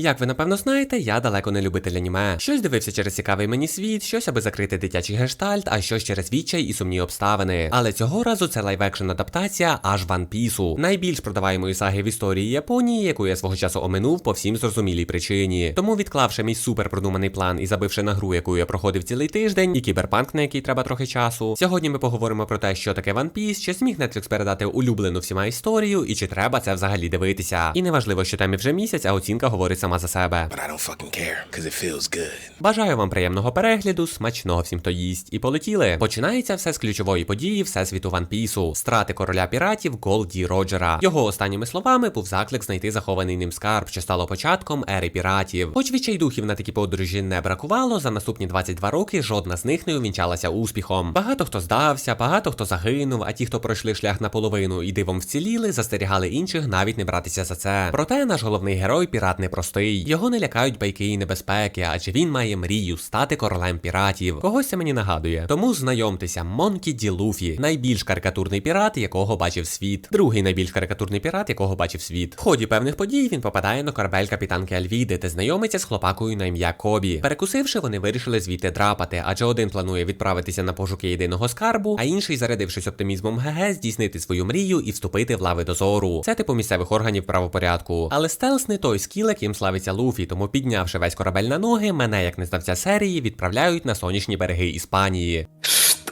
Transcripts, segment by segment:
Як ви напевно знаєте, я далеко не любитель аніме. Щось дивився через цікавий мені світ, щось аби закрити дитячий гештальт, а щось через відчай і сумні обставини. Але цього разу це лайв-екшн адаптація аж One Piece, найбільш продаваємої саги в історії Японії, яку я свого часу оминув по всім зрозумілій причині. Тому, відклавши мій супер продуманий план і забивши на гру, яку я проходив цілий тиждень, і кіберпанк, на який треба трохи часу. Сьогодні ми поговоримо про те, що таке One Piece, чи зміг Netflix передати улюблену всіма історію, і чи треба це взагалі дивитися. І неважливо, що темі вже місяць, а оцінка говорить сама за себе. But I don't fucking care, cause it feels good. Бажаю вам приємного перегляду, смачного всім, хто їсть, і полетіли. Починається все з ключової події всесвіту Ван Пісу, страти короля піратів Голді Роджера. Його останніми словами був заклик знайти захований ним скарб, що стало початком ери піратів. Хоч відчайдухів на такі подорожі не бракувало, за наступні 22 роки жодна з них не увінчалася успіхом. Багато хто здався, багато хто загинув, а ті, хто пройшли шлях наполовину і дивом вціліли, застерігали інших навіть не братися за це. Проте наш головний герой пірат непростий. Його не лякають байки і небезпеки, адже він має мрію стати королем піратів. Когось це мені нагадує. Тому знайомтеся, Монкі Ді Луфі, найбільш карикатурний пірат, якого бачив світ. Другий найбільш карикатурний пірат, якого бачив світ. В ході певних подій він попадає на корабель капітанки Альвіди та знайомиться з хлопакою на ім'я Кобі. Перекусивши, вони вирішили звідти драпати, адже один планує відправитися на пошуки єдиного скарбу, а інший, зарядившись оптимізмом ГГ, здійснити свою мрію і вступити в лави дозору. Це типу місцевих органів правопорядку. Але стелс не той скіл, яким славиться Луфі, тому піднявши весь корабель на ноги, мене, як не здавця серії, відправляють на сонячні береги Іспанії.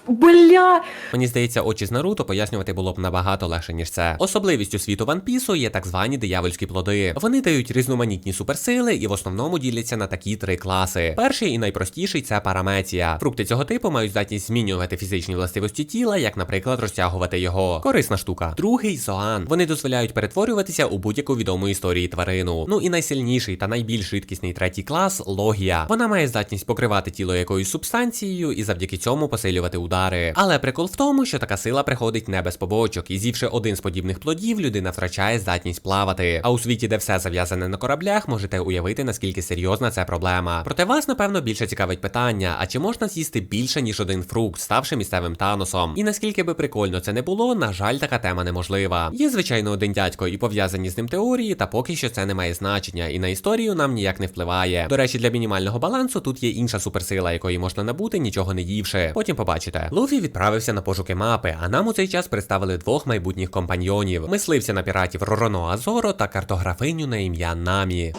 Бля! Мені здається, очі з Наруто пояснювати було б набагато легше, ніж це. Особливістю світу Ван Пісу є так звані диявольські плоди. Вони дають різноманітні суперсили і в основному діляться на такі три класи. Перший і найпростіший це параметія. Фрукти цього типу мають здатність змінювати фізичні властивості тіла, як, наприклад, розтягувати його. Корисна штука. Другий зоан. Вони дозволяють перетворюватися у будь-яку відому історії тварину. Ну і найсильніший та найбільш рідкісний третій клас логія. Вона має здатність покривати тіло якоюсь субстанцією і завдяки цьому посилювати удари. Але прикол в тому, що така сила приходить не без побочок, і з'ївши один з подібних плодів, людина втрачає здатність плавати. А у світі, де все зав'язане на кораблях, можете уявити, наскільки серйозна це проблема. Проте вас, напевно, більше цікавить питання: а чи можна з'їсти більше ніж один фрукт, ставши місцевим таносом? І наскільки би прикольно це не було, на жаль, така тема неможлива. Є звичайно один дядько і пов'язані з ним теорії, та поки що це не має значення, і на історію нам ніяк не впливає. До речі, для мінімального балансу тут є інша суперсила, якої можна набути, нічого не ївши. Потім побачите. Луфі відправився на пошуки мапи, а нам у цей час представили двох майбутніх компаньйонів: мисливця на піратів Ророно Азоро та картографиню на ім'я Намі.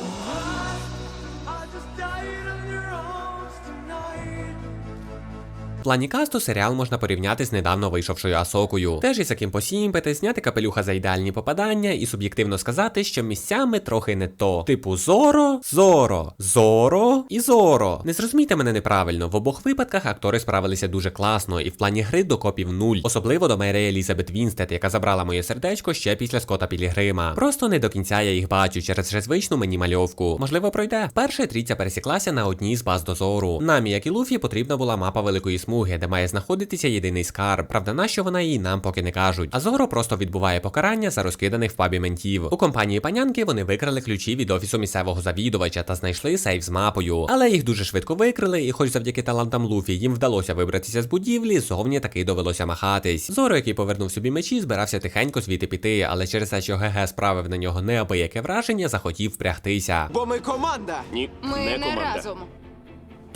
Плані касту серіал можна порівняти з недавно вийшовшою Асокою. Теж із яким посімпити, зняти капелюха за ідеальні попадання і суб'єктивно сказати, що місцями трохи не то. Типу Зоро, Зоро, Зоро і Зоро. Не зрозумійте мене неправильно. В обох випадках актори справилися дуже класно, і в плані гри до копів нуль, особливо до Мері Елізабет Вінстед, яка забрала моє сердечко ще після Скота Пілігрима. Просто не до кінця я їх бачу через звичну мені мальовку. Можливо, пройде. Вперше трійця пересіклася на одній з баз дозору. Намі, як і Луфі, потрібна була мапа великої смуги, де має знаходитися єдиний скарб. Правда, нащо вона їй нам поки не кажуть. А Зоро просто відбуває покарання за розкиданих в пабі ментів. У компанії панянки вони викрали ключі від офісу місцевого завідувача та знайшли сейф з мапою. Але їх дуже швидко викрили, і хоч завдяки талантам Луфі їм вдалося вибратися з будівлі, зовні таки довелося махатись. Зоро, який повернув собі мечі, збирався тихенько звідти піти, але через те, що ГГ справив на нього неабияке враження, захотів впрягтися. Бо ми команда! Ні, Ми не не, команда. разом.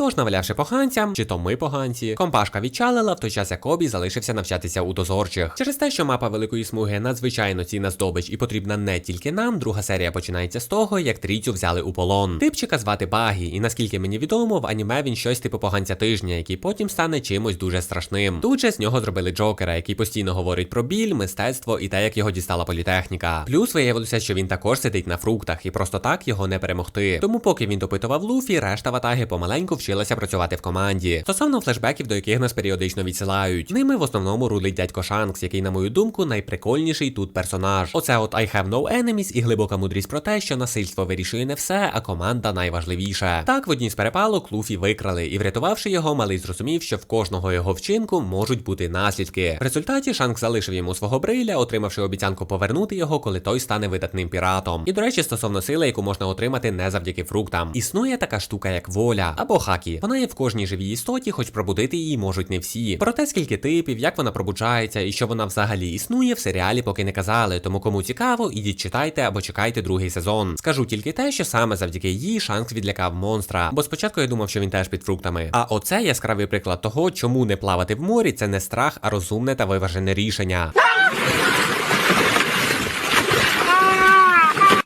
Тож, навалявши поганцям, чи то ми поганці, компашка відчалила, в той час як Кобі залишився навчатися у дозорчих. Через те, що мапа великої смуги надзвичайно цінна здобич і потрібна не тільки нам, друга серія починається з того, як трійцю взяли у полон. Типчика звати Багі, і наскільки мені відомо, в аніме він щось типу поганця тижня, який потім стане чимось дуже страшним. Тут же з нього зробили Джокера, який постійно говорить про біль, мистецтво і те, як його дістала політехніка. Плюс виявилося, що він також сидить на фруктах, і просто так його не перемогти. Тому, поки він допитував Луфі, решта ватаги помаленьку вчилася працювати в команді. Стосовно флешбеків, до яких нас періодично відсилають. Ними в основному рулить дядько Шанкс, який, на мою думку, найприкольніший тут персонаж. Оце от I have no enemies і глибока мудрість про те, що насильство вирішує не все, а команда найважливіше. Так, в одній з перепалок Луфі викрали, і врятувавши його, малий зрозумів, що в кожного його вчинку можуть бути наслідки. В результаті Шанкс залишив йому свого бриля, отримавши обіцянку повернути його, коли той стане видатним піратом. І до речі, стосовно сили, яку можна отримати не завдяки фруктам. Існує така штука, як воля або хакі. Вона є в кожній живій істоті, хоч пробудити її можуть не всі. Про те, скільки типів, як вона пробуджається і що вона взагалі існує, в серіалі поки не казали. Тому кому цікаво, ідіть читайте або чекайте другий сезон. Скажу тільки те, що саме завдяки їй Шанкс відлякав монстра. Бо спочатку я думав, що він теж під фруктами. А оце яскравий приклад того, чому не плавати в морі це не страх, а розумне та виважене рішення.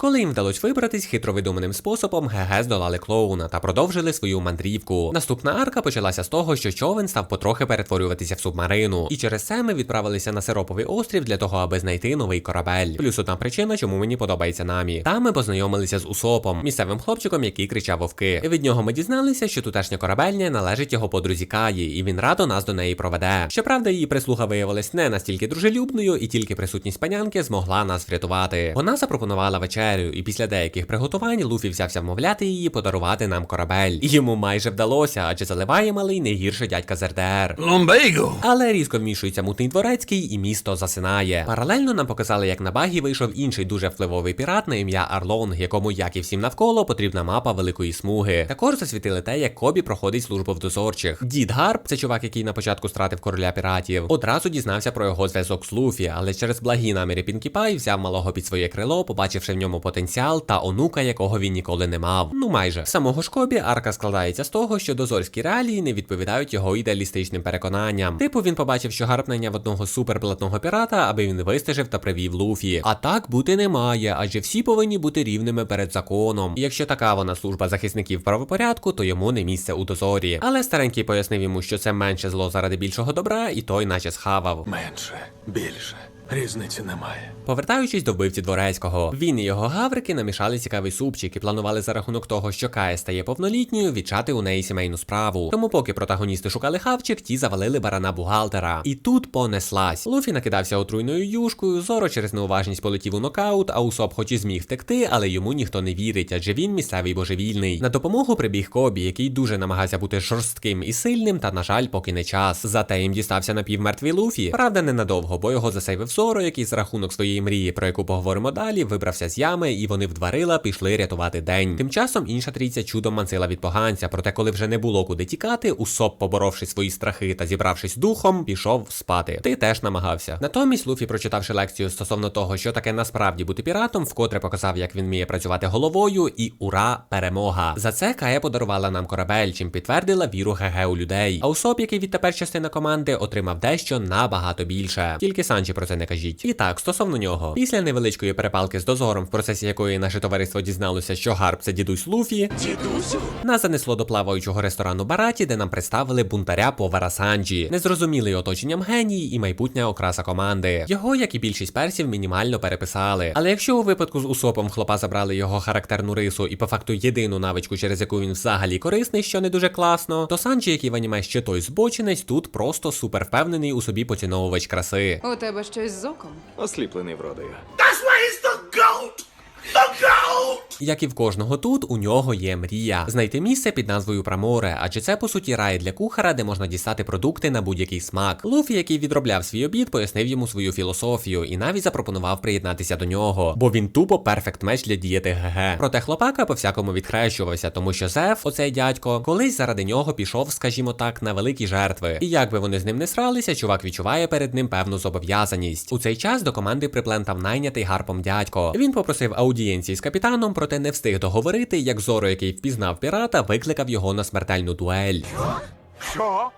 Коли їм вдалося вибратись хитро видуманим способом, ГГ здолали клоуна та продовжили свою мандрівку. Наступна арка почалася з того, що човен став потрохи перетворюватися в субмарину, і через це ми відправилися на Сироповий острів для того, аби знайти новий корабель. Плюс одна причина, чому мені подобається намі. Там ми познайомилися з Усопом, місцевим хлопчиком, який кричав вовки. Від нього ми дізналися, що тутешня корабельня належить його подрузі Каї, і він радо нас до неї проведе. Щоправда, її прислуга виявилась не настільки дружелюбною, і тільки присутність панянки змогла нас врятувати. Вона запропонувала вечерю, і після деяких приготувань Луфі взявся вмовляти її подарувати нам корабель. Йому майже вдалося, адже заливає малий не гірше дядька з РДР. Lumbago. Але різко вмішується мутний дворецький, і місто засинає. Паралельно нам показали, як на багі вийшов інший дуже впливовий пірат на ім'я Арлонг, якому, як і всім навколо, потрібна мапа великої смуги. Також засвітили те, як Кобі проходить службу в дозорчих. Дід Гарп, це чувак, який на початку стратив короля піратів, одразу дізнався про його зв'язок з Луфі, але через благі наміри Пінкі Пай взяв малого під своє крило, побачивши в ньому потенціал та онука, якого він ніколи не мав. Ну майже В самого ж Кобі арка складається з того, що дозорські реалії не відповідають його ідеалістичним переконанням. Типу він побачив, що Гарп найняв одного суперблатного пірата, аби він вистежив та привів Луфі. А так бути не має, адже всі повинні бути рівними перед законом. І якщо така вона служба захисників правопорядку, то йому не місце у дозорі. Але старенький пояснив йому, що це менше зло заради більшого добра, і той наче схавав. Менше, більше. Різниці немає. Повертаючись до вбивці дворецького, він і його гаврики намішали цікавий супчик і планували за рахунок того, що Кая стає повнолітньою, відчати у неї сімейну справу. Тому, поки протагоністи шукали хавчик, ті завалили барана бухгалтера. І тут понеслась. Луфі накидався отруйною юшкою, зоро через неуважність полетів у нокаут, а Усоп хоч і зміг втекти, але йому ніхто не вірить, адже він місцевий божевільний. На допомогу прибіг Кобі, який дуже намагався бути жорстким і сильним, та, на жаль, поки не час. Зате їм дістався напівмертвий Луфі. Правда, ненадовго, бо його засейвив Зоро, який за рахунок своєї мрії, про яку поговоримо далі, вибрався з ями, і вони вдварила пішли рятувати день. Тим часом інша трійця чудом мансила від поганця, проте, коли вже не було куди тікати, Усоп, поборовши свої страхи та зібравшись духом, пішов спати. Ти теж намагався. Натомість Луфі, прочитавши лекцію стосовно того, що таке насправді бути піратом, вкотре показав, як він вміє працювати головою, і ура, перемога. За це Кая подарувала нам корабель, чим підтвердила віру ГГ у людей. А Усоп, який відтепер частина команди, отримав дещо набагато більше. Тільки Санчі про це не кажіть. І так, стосовно нього, після невеличкої перепалки з дозором, в процесі якої наше товариство дізналося, що Гарп це дідусь Луфі, Дідусю? нас занесло до плаваючого ресторану Бараті, де нам представили бунтаря повара Санджі, незрозумілий оточенням геній і майбутня окраса команди. Його, як і більшість персів, мінімально переписали. Але якщо у випадку з Усопом хлопа забрали його характерну рису і по факту єдину навичку, через яку він взагалі корисний, що не дуже класно, то Санджі, який в аніме ще той збочинець, тут просто супер впевнений у собі поціновувач краси. У тебе щось з оком? Осліплений вродою. Як і в кожного тут, у нього є мрія знайти місце під назвою Праморе, адже це по суті рай для кухара, де можна дістати продукти на будь-який смак. Луфі, який відробляв свій обід, пояснив йому свою філософію і навіть запропонував приєднатися до нього, бо він тупо перфект меч для дієти ГГ. Проте хлопака по всякому відхрещувався, тому що Зеф, оцей дядько, колись заради нього пішов, скажімо так, на великі жертви. І як би вони з ним не сралися, чувак відчуває перед ним певну зобов'язаність. У цей час до команди приплентав найнятий гарпом дядько. Він попросив аудієнції з капітаном, проте не встиг договорити, як Зоро, який впізнав пірата, викликав його на смертельну дуель. Що?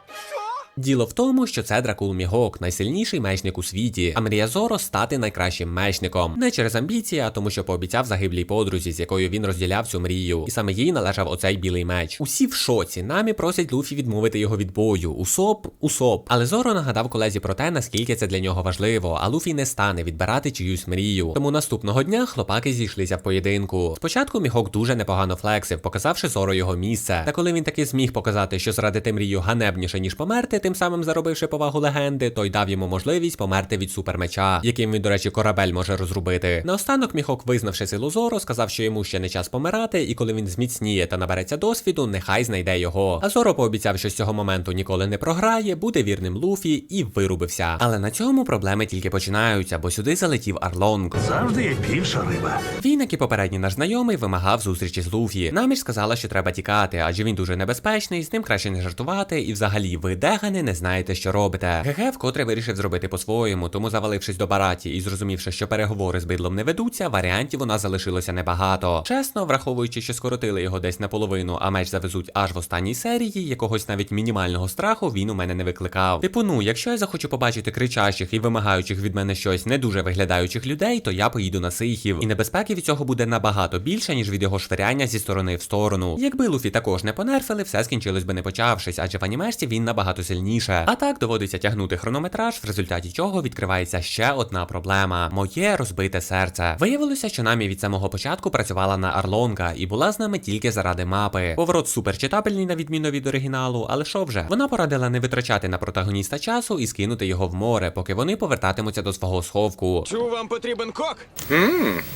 Діло в тому, що це Дракул Мігок, найсильніший мечник у світі, а мрія Зоро стати найкращим мечником. Не через амбіції, а тому, що пообіцяв загиблій подрузі, з якою він розділяв цю мрію, і саме їй належав оцей білий меч. Усі в шоці. Намі просять Луфі відмовити його від бою. Усоп, усоп. Але Зоро нагадав колезі про те, наскільки це для нього важливо, а Луфі не стане відбирати чиюсь мрію. Тому наступного дня хлопаки зійшлися в поєдинку. Спочатку Мігок дуже непогано флексив, показавши Зоро його місце. Та коли він таки зміг показати, що зрадити мрію ганебніше ніж померти, тим самим заробивши повагу легенди, той дав йому можливість померти від супермеча, яким він, до речі, корабель може розрубити. Наостанок Міхок, визнавши силу Зоро, сказав, що йому ще не час помирати, і коли він зміцніє та набереться досвіду, нехай знайде його. А Зоро пообіцяв, що з цього моменту ніколи не програє, буде вірним Луфі і вирубився. Але на цьому проблеми тільки починаються, бо сюди залетів Арлонг. Завжди є більша риба. Він, як і попередній наш знайомий, вимагав зустрічі з Луфі. Наміж сказала, що треба тікати, адже він дуже небезпечний, з ним краще не жартувати, і взагалі ви дегани не знаєте, що робите. ГГ вкотре вирішив зробити по-своєму, тому завалившись до бараті і зрозумівши, що переговори з бидлом не ведуться, варіантів у нас залишилося небагато. Чесно, враховуючи, що скоротили його десь наполовину, а меч завезуть аж в останній серії, якогось навіть мінімального страху він у мене не викликав. Типу, ну, якщо я захочу побачити кричащих і вимагаючих від мене щось не дуже виглядаючих людей, то я поїду на сихів. І небезпеки від цього буде набагато більше, ніж від його швиряння зі сторони в сторону. Якби Луфі також не понерфили, все скінчилось би не почавшись, адже в анімешці він набагато сильніше. А так доводиться тягнути хронометраж, в результаті чого відкривається ще одна проблема: моє розбите серце. Виявилося, що намі від самого початку працювала на Арлонга і була з нами тільки заради мапи. Поворот суперчитабельний на відміну від оригіналу, але що вже? Вона порадила не витрачати на протагоніста часу і скинути його в море, поки вони повертатимуться до свого сховку. Чув, вам потрібен кок?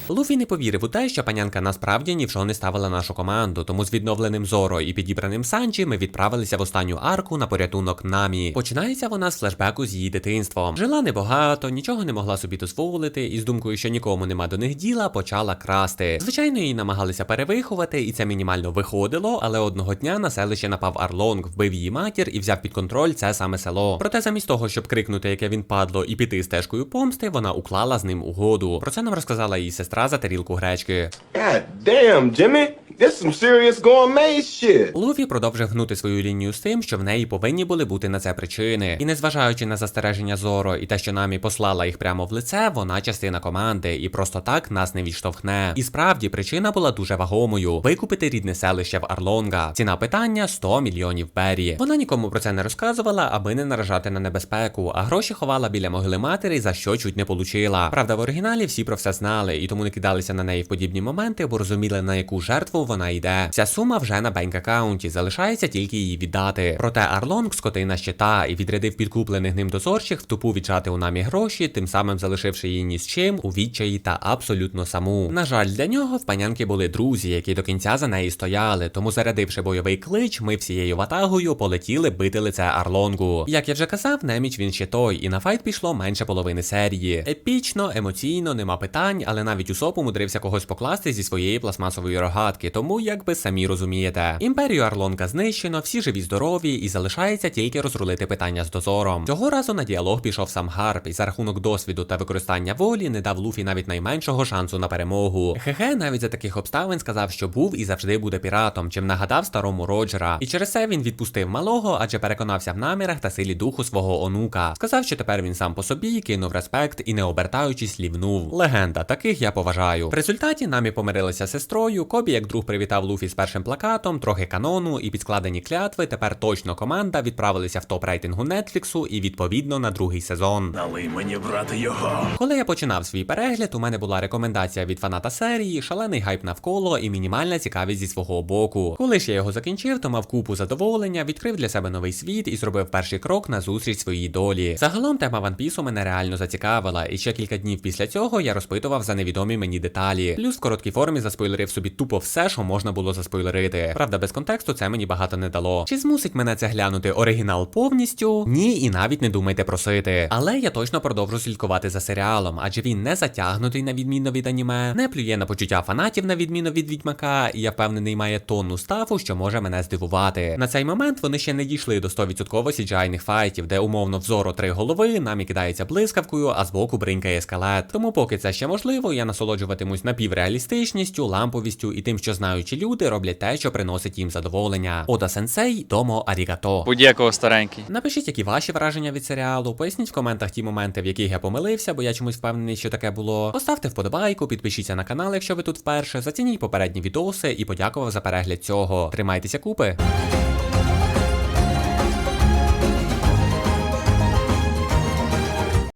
Луфі не повірив у те, що панянка насправді ні в що не ставила нашу команду, тому з відновленим Зоро і підібраним Санчі ми відправилися в останню арку на порятунок намі. Починається вона з флешбеку з її дитинством. Жила небагато, нічого не могла собі дозволити, і з думкою, що нікому нема до них діла, почала красти. Звичайно, її намагалися перевиховати, і це мінімально виходило, але одного дня на селище напав Арлонг, вбив її матір і взяв під контроль це саме село. Проте замість того, щоб крикнути, яке він падло, і піти стежкою помсти, вона уклала з ним угоду. Про це нам розказала її сестра за тарілку гречки. God damn, Jimmy. This some serious gourmet shit. Луфі продовжив гнути свою лінію з тим, що в неї повинні були бути на це причини. І незважаючи на застереження Зоро і те, що намі послала їх прямо в лице, вона частина команди і просто так нас не відштовхне. І справді причина була дуже вагомою: викупити рідне селище в Арлонга. Ціна питання 100 мільйонів бері. Вона нікому про це не розказувала, аби не наражати на небезпеку, а гроші ховала біля могили матері, за що чуть не получила. Правда, в оригіналі всі про все знали і тому не кидалися на неї в подібні моменти, бо розуміли на яку жертву вона йде. Вся сума вже на бенк аккаунті, залишається тільки її віддати. Проте Арлонг скотина щита і відрядив підкуплених ним дозорчих в тупу віджати у намі гроші, тим самим залишивши її ні з чим у відчаї та абсолютно саму. На жаль, для нього в панянки були друзі, які до кінця за неї стояли. Тому зарядивши бойовий клич, ми всією ватагою полетіли бити лице Арлонгу. Як я вже казав, неміч він ще той, і на файт пішло менше половини серії. Епічно, емоційно, нема питань, але навіть Усоп умудрився когось покласти зі своєї пластмасової рогатки, тому якби самі розумієте. Імперію Арлонга знищено, всі живі здорові, і залишається тільки розрулити питання з дозором. Цього разу на діалог пішов сам Гарп, і за рахунок досвіду та використання волі не дав Луфі навіть найменшого шансу на перемогу. Хеге навіть за таких обставин сказав, що був і завжди буде піратом, чим нагадав старому Роджера. І через це він відпустив малого, адже переконався в намірах та силі духу свого онука. Сказав, що тепер він сам по собі кинув респект і не обертаючись лівнув. Легенда, таких я поважаю. В результаті намі помирилися з сестрою. Кобі, як друг, привітав Луфі з першим плакатом, трохи канону і підскладені клятви. Тепер точно команда відправилися в топ рейтингу Нетфліксу і відповідно на другий сезон. Налий мені брати його. Коли я починав свій перегляд, у мене була рекомендація від фаната серії, шалений гайп навколо і мінімальна цікавість зі свого боку. Коли ж я його закінчив, то мав купу задоволення, відкрив для себе новий світ і зробив перший крок на зустріч своїй долі. Загалом тема One Piece мене реально зацікавила, і ще кілька днів після цього я розпитував за невідомі мені деталі. Плюс в короткій формі заспойлерив собі тупо все, що можна було заспойлерити. Правда, без контексту це мені багато не дало. Чи змусить мене це глянути оригінал повністю? Ні, і навіть не думайте просити. Але я точно продовжу слідкувати за серіалом, адже він не затягнутий на відміну від аніме, не плює на почуття фанатів на відміну від відьмака, і я впевнений, має тонну ставу, що може мене здивувати. На цей момент вони ще не дійшли до 100% cgi файтів, де умовно взору три голови, намі кидається блискавкою, а збоку бринкає скелет. Тому, поки це ще можливо, я насолоджуватимусь напівреалістичністю, ламповістю і тим, що знаючі люди роблять те, що приносить їм задоволення. Ода сенсей, домо арігато. Будь-якого старенький. Напишіть, які ваші враження від серіалу. Поясніть в коментах ті моменти, в яких я помилився, бо я чомусь впевнений, що таке було. Поставте вподобайку, підпишіться на канал, якщо ви тут вперше. Зацініть попередні відоси і подякував за перегляд цього. Тримайтеся купи.